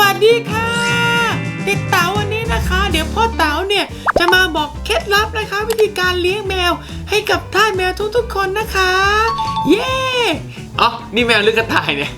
วัสดีค่ะ เด็กเต๋าวันนี้นะคะ เดี๋ยวพ่อเต๋าเนี่ยจะมาบอกเคล็ดลับนะคะ วิธีการเลี้ยงแมวให้กับท่านแมวทุกๆคนนะคะ เย้อ๋อนี่แมวหรือกระต่ายเนี่ย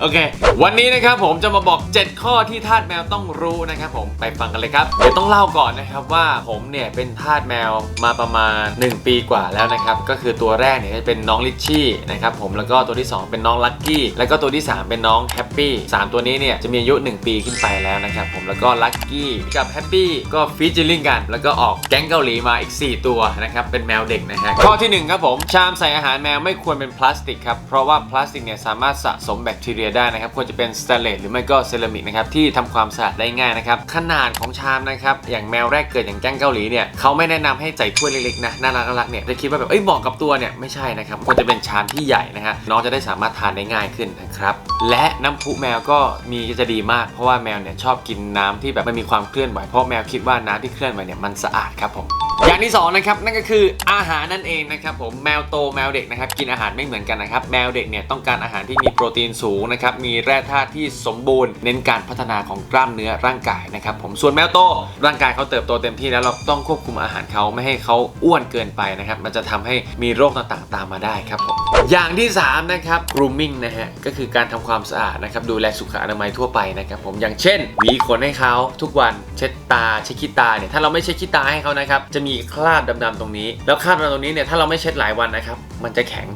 โอเค วันนี้นะครับผมจะมาบอก 7 ข้อที่ทาสแมวต้องรู้นะครับผมไปฟังกันเลยครับเดี๋ยวต้องเล่าก่อนนะครับว่าผมเนี่ยเป็นทาสแมวมาประมาณ 1 ปีกว่าแล้วนะครับก็คือตัวแรกเนี่ยจะเป็นน้องลิชชี่นะครับผมแล้วก็ตัวที่ 2 เป็นน้องลักกี้แล้วก็ตัวที่ 3 เป็นน้องแฮปปี้สามตัวนี้เนี่ยจะมีอายุ 1 ปีขึ้นไปแล้วนะครับผมแล้วก็ลักกี้กับแฮปปี้ก็ฟีเจอริ่งกัน แล้วก็ออกแก๊งเกาหลีมาอีก 4 ตัวนะครับเป็นแมวเด็กนะฮะข้อที่หนึ่งครับผมชามใส่อาหารแมวไม่ควรเป็นพลาสติกครับเพราะว่าพลาสติกเนี่ยสามารถสะสมแบคทีเรียได้นะครับควรจะเป็นสแตนเลสหรือไม่ก็เซรามิกนะครับที่ทำความสะอาดได้ง่ายนะครับขนาดของชามนะครับอย่างแมวแรกเกิดอย่างแก๊งเกาหลีเนี่ยเขาไม่แนะนำให้ใส่ถ้วยเล็กๆนะน่ารักน่ารักเนี่ยจะคิดว่าแบบเอ้ยเหมาะกับตัวเนี่ยไม่ใช่นะครับควรจะเป็นชามที่ใหญ่นะฮะน้องจะได้สามารถทานได้ง่ายขึ้นนะครับและน้ำพุแมวก็มีจะดีมากเพราะว่าแมวเนี่ยชอบกินน้ำที่แบบไม่มีความเคลื่อนไหวเพราะแมวคิดว่าน้ำที่เคลื่อนไหวเนี่ยมันสะอาดครับผม อย่างที่สองนะครับนั่นก็คืออาหารนั่นเองนะครับผมแมวโตแมวเด็กนะครับกินอาหารไม่เหมือนกันนะครับแมวเด็กเนี่ยต้องการอาหารที่มีโปรตีนสูงนะครับมีแร่ธาตุที่สมบูรณ์ เน้นการพัฒนาของกล้ามเนื้อร่างกายนะครับผมส่วนแมวโตร่างกายเขาเติบโตเต็มที่แล้วเราต้องควบคุมอาหารเขาไม่ให้เขาอ้วนเกินไปนะครับมันจะทำให้มีโรคต่างๆตามมาได้ครับผมอย่างที่สามนะครับ grooming นะฮะก็คือการทำความสะอาดนะครับดูแลสุขอนามัยทั่วไปนะครับผมอย่างเช่นหวีขนให้เขาทุกวันเช็ดตาเช็ดขี้ตาเนี่ยถ้าเราไม่เช็ดขี้ตาให้เขานะครับจะมีคราบดำๆตรงนี้ แล้วคราบดำตรงนี้เนี่ยถ้าเราไม่เช็ดหลายวันนะครับ มันจะแข็ง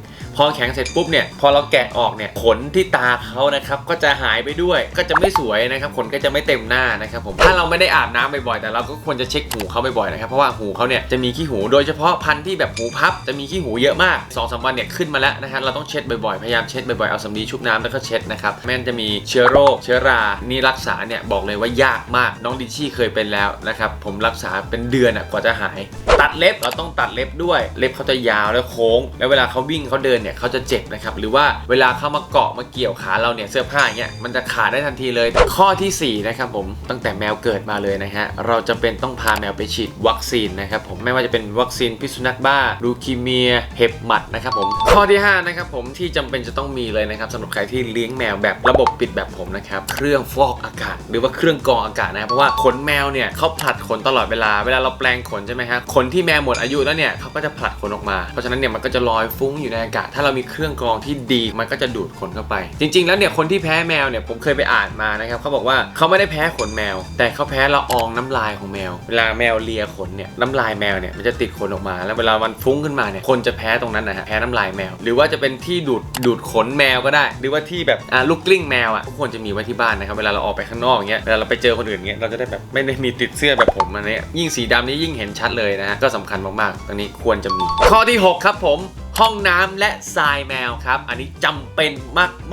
พอแข็งเสร็จปุ๊บเนี่ยพอเราแกะออกเนี่ยขนที่ตาเขานะครับก็จะหายไปด้วยก็จะไม่สวยนะครับขนก็จะไม่เต็มหน้านะครับผมถ้าเราไม่ได้อาบน้ำบ่อยๆแต่เราก็ควรจะเช็คหูเขาบ่อยๆนะครับเพราะว่าหูเขาเนี่ยจะมีขี้หูโดยเฉพาะพันธุ์ที่แบบหูพับจะมีขี้หูเยอะมาก2อสวันเนี่ยขึ้นมาแล้วนะฮะเราต้องเช็ดบ่อยๆพยายามเช็ดบ่อยๆเอาสำลีชุบน้ำแล้วก็เช็ดนะครับไม่นจะมีเชื้อโรค เชื้อรานี่รักษาเนี่ยบอกเลยว่ายากมากน้องดิชชี่เคยเป็นแล้วนะครับผมรักษาเป็นเดือนอะกว่าจะหาย ตัดเล็บเราต้องตัดเล็บด้วยเล็บเขาจะยาวแล้วโค้ง แล้วเวลาเขาวิ่งเขาเดินเนี่ยเขาจะเจ็บนะครับหรือว่าเวลาเขามาเกาะมาเกี่ยวขาเราเนี่ยเสื้อผ้าอย่างเงี้ยมันจะขาดได้ทันทีเลย ข้อทีสี่4นะครับผมตั้งแต่แมวเกิดมาเลยนะฮะเราจะเป็นต้องพาแมวไปฉีดวัคซีนนะครับผมไม่ว่าจะเป็นวัคซีนพิษสุนัขบ้าลูคีเมียเห็บหมัดนะครับผมข้อที่ห้านะครับผมที่จำเป็นจะต้องมีเลยนะครับสำหรับใครที่เลี้ยงแมวแบบระบบปิดแบบผมนะครับเครื่องฟอกอากาศ หรือว่าเครื่องกรองอากาศนะครับเพราะว่าขนแมวเนี่ยเขาผลัดขนตลอดเวลาเวลาเราแปลงขนใช่ไหมครับขนที่แมวหมดอายุแล้วเนี่ยเขาก็จะผลัดขนออกมาเพราะฉะนั้นเนี่ยมันก็จะลอยฟุ้งอยู่ในอากาศถ้าเรามีเครื่องกรองที่ดีมันก็จะดูดขนเข้าไป จริง ๆ แล้วเนี่ยคนที่แพ้แมวเนี่ยผมเคยไปอ่านมานะครับเขาบอกว่าเขาไม่ได้แพ้ขนแมว แต่เขาแพ้ละอองน้ำลายของแมว เวลาแมวเลียขนเนี่ยน้ำลายแมวเนี่ยมันจะติดขนออกมา แล้วเวลามันฟุ้งขึ้นมาเนี่ยคนจะแพ้ตรงนั้นนะฮะแพ้น้ำลายแมว หรือว่าจะเป็นที่ดูดดูดขนแมวก็ได้ หรือว่าที่แบบอ่าลูกกลิ้งแมวอะทุกคนจะมีไว้ที่บ้านนะครับเวลาเราออกไปข้างนอกอย่างเงี้ยเวลาเราไปเจอคนอื่นเงี้ยเราจะได้แบบไม่ได้มีติดเสื้อแบบผมอันนี้ยิ่งสีดำนี่ยิ่งเห็นชัดเลยนะฮะก็สำคัญมากๆตรงนี้ควรจะมี ข้อที่ 6 ครับผม ห้องน้ำและทรายแมวครับ อันนี้จำเป็น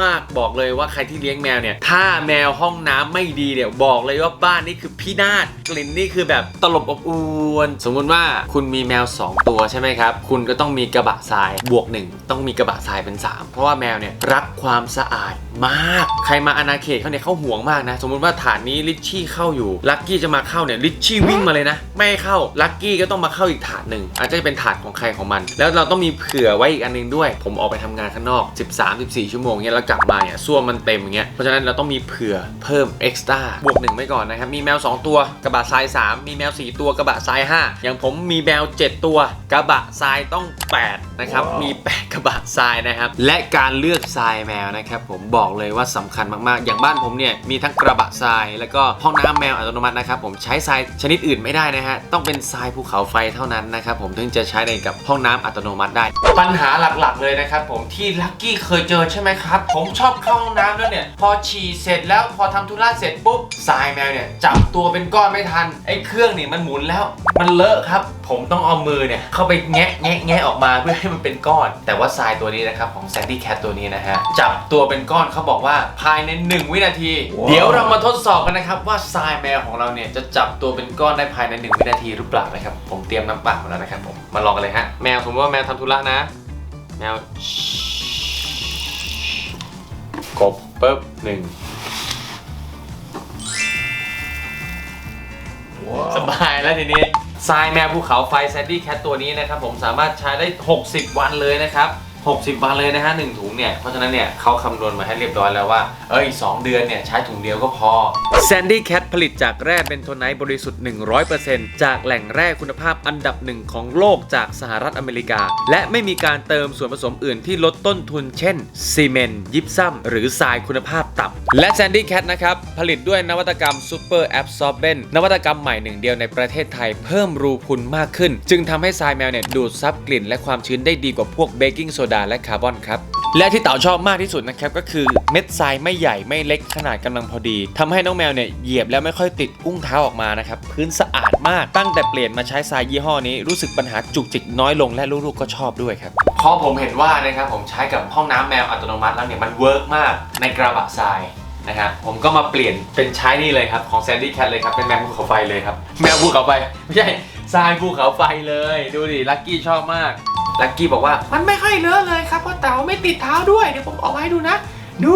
มาก ๆ บอกเลยว่าใครที่เลี้ยงแมวเนี่ย ถ้าแมวห้องน้ำไม่ดีเนี่ยบอกเลยว่าบ้านนี่คือพินาศกลิ่นนี่คือแบบตลบอบอวนสมมุติว่าคุณมีแมว 2 ตัวใช่ไหมครับ คุณก็ต้องมีกระบะทรายบวก 1 ต้องมีกระบะทรายเป็น 3 เพราะว่าแมวเนี่ยรักความสะอาดมาก ใครมาอาณาเขตเขาเนี่ยเขาห่วงมากนะ สมมุติว่าฐานนี้ลิชชี่เข้าอยู่ลักกี้จะมาเข้าเนี่ยลิชชี่วิ่งมาเลยนะไม่ให้เข้าลักกี้ก็ต้องมาเข้าอีกฐานหนึ่งอาจจะเป็นฐานของใครของมัน แล้วเราต้องมีเผื่อไว้อีกอันหนึงด้วย ผมออกไปทำงานข้างนอก 13-14 ชั่วโมงเนี่ยแล้วกลับมาเนี่ยส้วมมันเต็มอย่างเงี้ยเพราะฉะนั้นเราต้องมีเผื่อเพิ่มเอ็กซ์ตร้าบวกหนึ่งไว้ก่อนนะครับมีแมว 2 ตัวกระบะทราย 3 มีแมว 4 ตัวกระบะทราย 5 อย่างผมมีแมว 7 ตัวกระบะทรายต้อง 8 นะครับ มี 8 กระบะทรายนะครับ และการเลือกทรายแมวนะครับ ผมบอกเลยว่าสำคัญมากๆ อย่างบ้านผมเนี่ยมีทั้งกระบะทราย แล้วก็ห้องน้ำแมวอัตโนมัตินะครับผมใช้ทรายชนิดอื่นไม่ได้นะฮะ ต้องเป็นทรายภูเขาไฟเท่านั้นนะครับผมถึงจะใช้ในกับห้องน้ำอัตโนมัติได้ ปัญหาหลักๆเลยนะครับผมที่ลักกี้เคยเจอใช่ไหมครับ ผมชอบเข้าห้องน้ำแล้วเนี่ย พอฉี่เสร็จแล้วพอทำธุระเสร็จปุ๊บทรายแมวเนี่ยจับตัวเป็นก้อนไม่ทันไอ้เครื่องนี่มันหมุนแล้ว มันเลอะครับผมต้องเอามือเนี่ยเข้าไปแงะแงะแงะออกมาเพื่อให้มันเป็นก้อน แต่ว่าทรายตัวนี้นะครับของ Sandy Cat ตัวนี้นะฮะจับตัวเป็นก้อนเขาบอกว่าภายใน 1 วินาที เดี๋ยวเรามาทดสอบกันนะครับว่าทรายแมวของเราเนี่ยจะจับตัวเป็นก้อนได้ภายใน 1 วินาทีหรือเปล่านะครับผมเตรียมน้ำเปล่ามาแล้วนะครับผมมาลองกันเลยฮะแมวสมมติว่าแมวทำธุระนะ แมวกบปึ๊บหนึ่งสบายแล้วทีนี้ ทรายแมวภูเขาไฟแซนดี้แคทตัวนี้นะครับผมสามารถใช้ได้ 60 วันเลยนะครับ 60 วันเลยนะฮะหนึ่งถุงเนี่ย เพราะฉะนั้นเนี่ยเขาคำนวณมาให้เรียบร้อยแล้วว่า เอ้ย2เดือนเนี่ยใช้ถุงเดียวก็พอ Sandy Cat ผลิตจากแร่เบนโทไนท์บริสุทธิ์ 100%จากแหล่งแร่คุณภาพอันดับหนึ่งของโลกจากสหรัฐอเมริกา และไม่มีการเติมส่วนผสมอื่นที่ลดต้นทุน เช่นซีเมนต์ยิปซัมหรือทรายคุณภาพต่ำและ Sandy Cat นะครับผลิตด้วยนวัตกรรม Super Absorbent นวัตกรรมใหม่หนึ่งเดียวในประเทศไทยเพิ่มรูพุนมากขึ้น จึงทำให้ทรายแมวเนี่ยดูดซับกลิ่นและความชื้นได้ดีกว่าพวกเบกกิ้งโซดาและคาร์บอนครับและที่เต่าชอบมากที่สุดนะครับก็คือเม็ดทรายไม่ใหญ่ไม่เล็กขนาดกำลังพอดีทำให้น้องแมวเนี่ยเหยียบแล้วไม่ค่อยติดอุ้งเท้าออกมานะครับพื้นสะอาดมากตั้งแต่เปลี่ยนมาใช้ทรายยี่ห้อนี้รู้สึกปัญหาจุกจิกน้อยลงและลูกๆก็ชอบด้วยครับพอผมเห็นว่านะครับผมใช้กับห้องน้ำแมวอัตโนมัติแล้วเนี่ยมันเวิร์กมากในกระบะทรายนะครับผมก็มาเปลี่ยนเป็นใช้นี่เลยครับของ Sandy Cat เลยครับเป็นแมวภูเขาไฟเลยครับแมวภูเขาไฟไม่ใช่ทรายภูเขาไฟเลย ดูดิลักกี้ชอบมาก ลักกี้บอกว่ามันไม่ค่อยเลอะเลยครับเพราะเต๋าไม่ติดเท้าด้วยเดี๋ยวผมเอาไว้ดูนะ ดู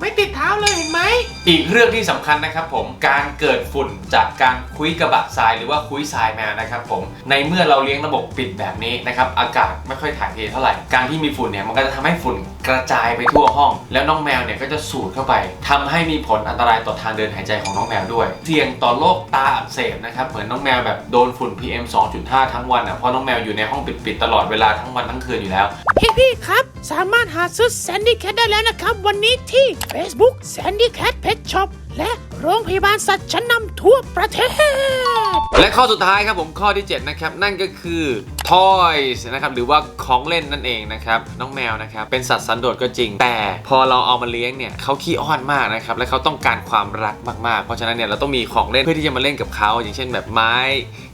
ไม่ติดเท้าเลยเห็นไหม อีกเรื่องที่สำคัญนะครับผมการเกิดฝุ่นจากการคุยกระบะทรายหรือว่าคุยทรายแมวนะครับผมในเมื่อเราเลี้ยงระบบปิดแบบนี้นะครับอากาศไม่ค่อยถ่ายเทเท่าไหร่การที่มีฝุ่นเนี่ยมันก็จะทำให้ฝุ่นกระจายไปทั่วห้อง แล้วน้องแมวเนี่ยก็จะสูดเข้าไปทำให้มีผลอันตรายต่อทางเดินหายใจของน้องแมวด้วย เสี่ยงต่อโรคตาอักเสบนะครับ เหมือนน้องแมวแบบโดนฝุ่น PM 2.5 ทั้งวันอะ เพราะน้องแมวอยู่ในห้องปิดๆตลอดเวลาทั้งวันทั้งคืนอยู่แล้ว พี่ๆครับ สามารถหาซื้อ Sandy Cat ได้แล้วนะครับ วันนี้ที่ Facebook Sandy Cat Pet Shop และ โรงพยาบาลสัตว์ชั้นนำทั่วประเทศ และข้อสุดท้ายครับผมข้อที่ 7 นะครับ นั่นก็คือ toys นะครับหรือว่าของเล่นนั่นเองนะครับ น้องแมวนะครับ เป็นสัตว์สันโดษก็จริง แต่พอเราเอามาเลี้ยงเนี่ยเขาขี้อ้อนมากนะครับ และเขาต้องการความรักมากๆ เพราะฉะนั้นเนี่ยเราต้องมีของเล่นเพื่อที่จะมาเล่นกับเขาอย่างเช่นแบบไม้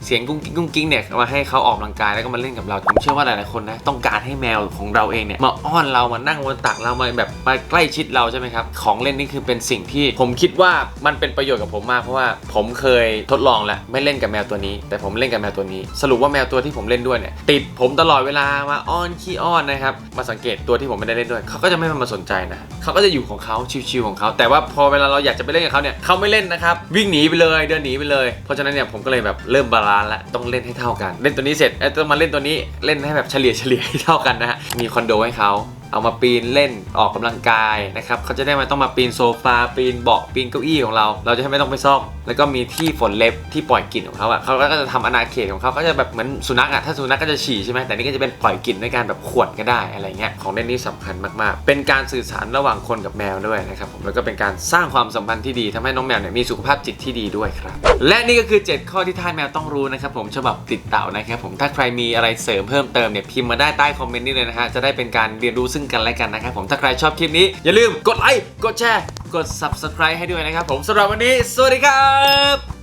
เสียงกุ้งกิ้งกุ้งกิ้งเนี่ยมาให้เขาออกกำลังกายแล้วก็มาเล่นกับเราผมเชื่อว่าหลายๆคนนะต้องการให้แมวของเราเองเนี่ยมาอ้อนเรามานั่งบนตักเรามาแบบมาใกล้ชิดเราใช่ไหมครับของเล่นนี่คือเป็นสิ่งที่ผมคิดว่ามันเป็นประโยชน์กับผมมากเพราะว่าผมเคยทดลองแล้วไม่เล่นกับแมวตัวนี้ แต่ผมเล่นกับแมวตัวนี้ สรุปว่าแมวตัวที่ผมเล่นด้วยเนี่ยติดผมตลอดเวลามาอ้อนขี้อ้อนนะครับมาสังเกตตัวที่ผมไม่ได้เล่นด้วยเขาก็จะไม่มาสนใจนะเขาก็จะอยู่ของเขาชิวๆของเขาแต่ว่าพอเวลาเราอยากจะไปเล่นกับเขาเนี่ยเขาไม่เล่นนะครับวิ่งหนีไปเลยเดินหนีไปเลยเพราะฉะนั้นเนี่ยผมก็เลยแบบเริ่มบาลานซ์แล้วต้องเล่นให้เท่ากัน เล่นตัวนี้เสร็จต้องมาเล่นตัวนี้เล่นให้แบบเฉลี่ยเฉลี่ยให้เท่ากันนะฮะมีคอนโดให้เขา เอามาปีนเล่นออกกำลังกายนะครับเขาจะได้ไม่ต้องมาปีนโซฟาปีนเบาะปีนเก้าอี้ของเรา เราจะไม่ต้องไปซ่อม แล้วก็มีที่ฝนเล็บที่ปล่อยกลิ่นของเขาอะเขาก็จะทำอาณาเขตของเขาก็จะแบบเหมือนสุนัขอะถ้าสุนัขก็จะฉี่ใช่ไหมแต่นี่ก็จะเป็นปล่อยกลิ่นในการแบบขวดก็ได้อะไรเงี้ยของเล่นนี้สำคัญมากๆ เป็นการสื่อสารระหว่างคนกับแมวด้วยนะครับผมแล้วก็เป็นการสร้างความสัมพันธ์ที่ดีทำให้น้องแมวเนี่ยมีสุขภาพจิตที่ดีด้วยครับและนี่ก็คือ 7 ข้อที่ท่านแมวต้องรู้นะครับผมฉบับติดเต่านะครับผมถ้าใครมีอะไรเสริมเพิ่มเติมเนี่ยพิมพ์มาได้ใต้คอมเมนต์นี่เลยนะฮะจะได้เป็นการเรียนรู้ซึ่งกันและกันนะครับผมถ้าใครชอบคลิปนี้อย่าลืมกดไลค์กดแชร์กด subscribe ให้ด้วยนะครับผมสำหรับวันนี้ สวัสดีครับ